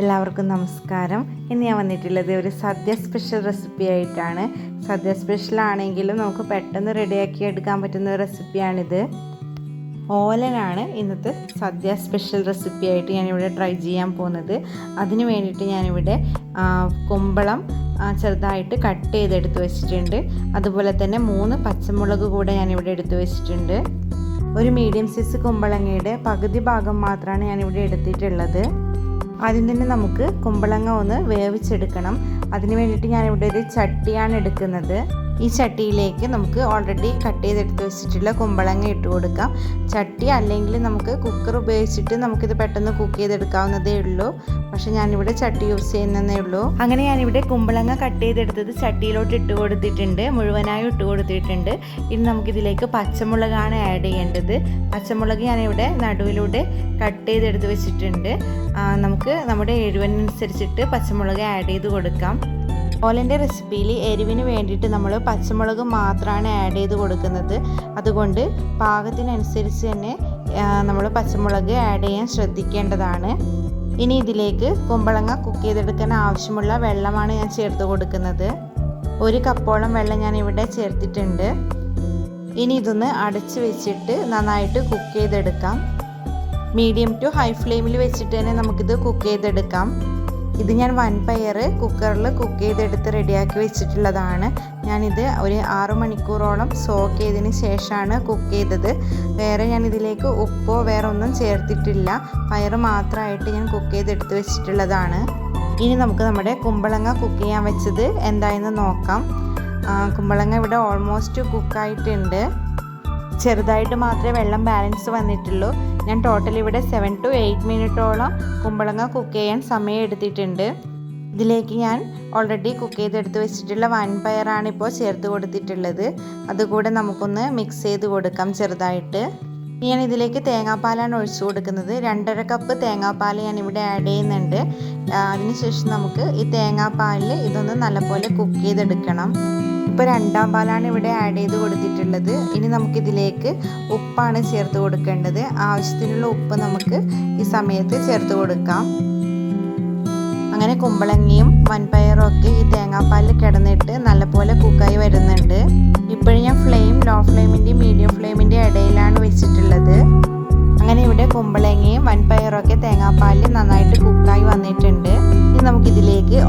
എല്ലാവർക്കും നമസ്കാരം. ഇന്ന് ഞാൻ വന്നിട്ടുള്ളത് ഒരു സദ്യ സ്പെഷ്യൽ റെസിപ്പി ആയിട്ടാണ്. സദ്യ സ്പെഷ്യൽ ആണെങ്കിലും നമുക്ക് പെട്ടെന്ന് റെഡിയാക്കി എടുക്കാൻ പറ്റുന്ന ഒരു റെസിപ്പിയാണിത് ഓലനാണ് ഇന്നത്തെ സദ്യ സ്പെഷ്യൽ റെസിപ്പി ആയിട്ട് ഞാനിവിടെ ട്രൈ ചെയ്യാൻ പോകുന്നത്. അതിന് വേണ്ടിയിട്ട് ഞാനിവിടെ കുമ്പളം ചെറുതായിട്ട് കട്ട് ചെയ്തെടുത്ത് വെച്ചിട്ടുണ്ട്. അതുപോലെ തന്നെ മൂന്ന് പച്ചമുളക് കൂടെ ഞാനിവിടെ എടുത്ത് വെച്ചിട്ടുണ്ട്. ഒരു മീഡിയം സൈസ് കുമ്പളങ്ങയുടെ പകുതി ഭാഗം മാത്രമാണ് ഞാനിവിടെ എടുത്തിട്ടുള്ളത്. ആദ്യം തന്നെ നമുക്ക് കുമ്പളങ്ങ ഒന്ന് വേവിച്ചെടുക്കണം. അതിന് വേണ്ടിയിട്ട് ഞാനിവിടെ ഒരു ചട്ടിയാണ് എടുക്കുന്നത്. ഈ ചട്ടിയിലേക്ക് നമുക്ക് ഓൾറെഡി കട്ട് ചെയ്തെടുത്ത് വെച്ചിട്ടുള്ള കുമ്പളങ്ങ ഇട്ട് കൊടുക്കാം. ചട്ടി അല്ലെങ്കിൽ നമുക്ക് കുക്കർ ഉപയോഗിച്ചിട്ട് നമുക്കിത് പെട്ടെന്ന് കുക്ക് ചെയ്തെടുക്കാവുന്നതേ ഉള്ളൂ. പക്ഷെ ഞാനിവിടെ ചട്ടി യൂസ് ചെയ്യുന്നതേ ഉള്ളൂ. അങ്ങനെ ഞാനിവിടെ കുമ്പളങ്ങ കട്ട് ചെയ്തെടുത്തത് ചട്ടിയിലോട്ട് ഇട്ട് കൊടുത്തിട്ടുണ്ട്. മുഴുവനായും ഇട്ട് കൊടുത്തിട്ടുണ്ട്. ഇനി നമുക്കിതിലേക്ക് പച്ചമുളകാണ് ആഡ് ചെയ്യേണ്ടത്. പച്ചമുളക് ഞാനിവിടെ നടുവിലൂടെ കട്ട് ചെയ്തെടുത്ത് വെച്ചിട്ടുണ്ട്. നമുക്ക് നമ്മുടെ എഴുവനുസരിച്ചിട്ട് പച്ചമുളക് ആഡ് ചെയ്ത് കൊടുക്കാം. ഓലന്റെ റെസിപ്പിയിൽ എരിവിന് വേണ്ടിയിട്ട് നമ്മൾ പച്ചമുളക് മാത്രമാണ് ആഡ് ചെയ്ത് കൊടുക്കുന്നത്. അതുകൊണ്ട് പാകത്തിനനുസരിച്ച് തന്നെ നമ്മൾ പച്ചമുളക് ആഡ് ചെയ്യാൻ ശ്രദ്ധിക്കേണ്ടതാണ്. ഇനി ഇതിലേക്ക് കുമ്പളങ്ങ കുക്ക് ചെയ്തെടുക്കാൻ ആവശ്യമുള്ള വെള്ളമാണ് ഞാൻ ചേർത്ത് കൊടുക്കുന്നത്. ഒരു കപ്പോളം വെള്ളം ഞാൻ ഇവിടെ ചേർത്തിട്ടുണ്ട്. ഇനി ഇതൊന്ന് അടച്ച് വെച്ചിട്ട് നന്നായിട്ട് കുക്ക് ചെയ്തെടുക്കാം. മീഡിയം ടു ഹൈ ഫ്ലെയിമിൽ വെച്ചിട്ട് തന്നെ നമുക്കിത് കുക്ക് ചെയ്തെടുക്കാം. ഇത് ഞാൻ വൻപയർ കുക്കറിൽ കുക്ക് ചെയ്തെടുത്ത് റെഡിയാക്കി വെച്ചിട്ടുള്ളതാണ്. ഞാനിത് ഒരു ആറു മണിക്കൂറോളം സോക്ക് ചെയ്തതിന് ശേഷമാണ് കുക്ക് ചെയ്തത്. വേറെ ഞാൻ ഇതിലേക്ക് ഉപ്പോ വേറെ ഒന്നും ചേർത്തിട്ടില്ല. പയർ മാത്രമായിട്ട് ഞാൻ കുക്ക് ചെയ്തെടുത്ത് വെച്ചിട്ടുള്ളതാണ്. ഇനി നമുക്ക് നമ്മുടെ കുമ്പളങ്ങ കുക്ക് ചെയ്യാൻ വെച്ചത് എന്തായെന്ന് നോക്കാം. കുമ്പളങ്ങ ഇവിടെ ഓൾമോസ്റ്റ് കുക്കായിട്ടുണ്ട് ചെറുതായിട്ട് മാത്രമേ വെള്ളം ബാലൻസ് വന്നിട്ടുള്ളൂ. ഞാൻ ടോട്ടൽ ഇവിടെ സെവൻ ടു എയ്റ്റ് മിനിറ്റോളം കുമ്പളങ്ങ കുക്ക് ചെയ്യാൻ സമയം എടുത്തിട്ടുണ്ട്. ഇതിലേക്ക് ഞാൻ ഓൾറെഡി കുക്ക് ചെയ്തെടുത്ത് വെച്ചിട്ടുള്ള വൻപയറാണ് ഇപ്പോൾ ചേർത്ത് കൊടുത്തിട്ടുള്ളത്. അതുകൂടെ നമുക്കൊന്ന് മിക്സ് ചെയ്ത് കൊടുക്കാം ചെറുതായിട്ട്. ഞാൻ ഇതിലേക്ക് തേങ്ങാപ്പാലാണ് ഒഴിച്ചു കൊടുക്കുന്നത്. രണ്ടര കപ്പ് തേങ്ങാപ്പാൽ ഞാൻ ഇവിടെ ആഡ് ചെയ്യുന്നുണ്ട് അതിനുശേഷം നമുക്ക് ഈ തേങ്ങാപ്പാലിൽ ഇതൊന്ന് നല്ലപോലെ കുക്ക് ചെയ്തെടുക്കണം. ഇപ്പോൾ രണ്ടാം പാലാണ് ഇവിടെ ആഡ് ചെയ്ത് കൊടുത്തിട്ടുള്ളത്. ഇനി നമുക്കിതിലേക്ക് ഉപ്പാണ് ചേർത്ത് കൊടുക്കേണ്ടത്. ആവശ്യത്തിനുള്ള ഉപ്പ് നമുക്ക് ഈ സമയത്ത് ചേർത്ത് കൊടുക്കാം. അങ്ങനെ കുമ്പളങ്ങിയും വൻപയറും ഒക്കെ ഈ തേങ്ങാപ്പാലിൽ കിടന്നിട്ട് നല്ലപോലെ കുക്കായി വരുന്നുണ്ട്. ഇപ്പോഴും ഞാൻ ഫ്ലെയിം ലോ ഫ്ലെയിമിന്റെയും മീഡിയം ഫ്ലെയിമിന്റെ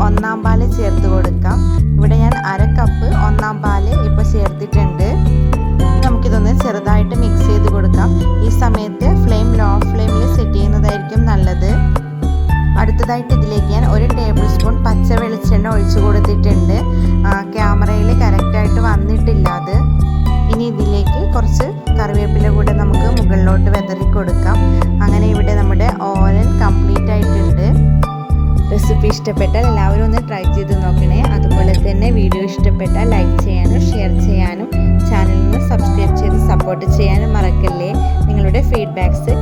ഒന്നാം പാൽ ചേർത്ത് കൊടുക്കാം. ഇവിടെ ഞാൻ അര കപ്പ് ഒന്നാം പാൽ ഇപ്പോൾ ചേർത്തിട്ടുണ്ട്. നമുക്കിതൊന്ന് ചെറുതായിട്ട് മിക്സ് ചെയ്ത് കൊടുക്കാം. ഈ സമയത്ത് ഫ്ലെയിം ലോ ഫ്ലെയിമിൽ സെറ്റ് ചെയ്യുന്നതായിരിക്കും നല്ലത്. അടുത്തതായിട്ട് ഇതിലേക്ക് ഞാൻ ഒരു ടേബിൾ സ്പൂൺ പച്ച വെളിച്ചെണ്ണ ഒഴിച്ചു കൊടുത്തിട്ടുണ്ട് ക്യാമറയിൽ കറക്റ്റായിട്ട് റെസിപ്പി ഇഷ്ടപ്പെട്ടാൽ എല്ലാവരും ഒന്ന് ട്രൈ ചെയ്ത് നോക്കണേ. അതുപോലെ തന്നെ വീഡിയോ ഇഷ്ടപ്പെട്ടാൽ ലൈക്ക് ചെയ്യാനും ഷെയർ ചെയ്യാനും ചാനലിന് സബ്സ്ക്രൈബ് ചെയ്ത് സപ്പോർട്ട് ചെയ്യാനും മറക്കല്ലേ. നിങ്ങളുടെ ഫീഡ്ബാക്ക്സ്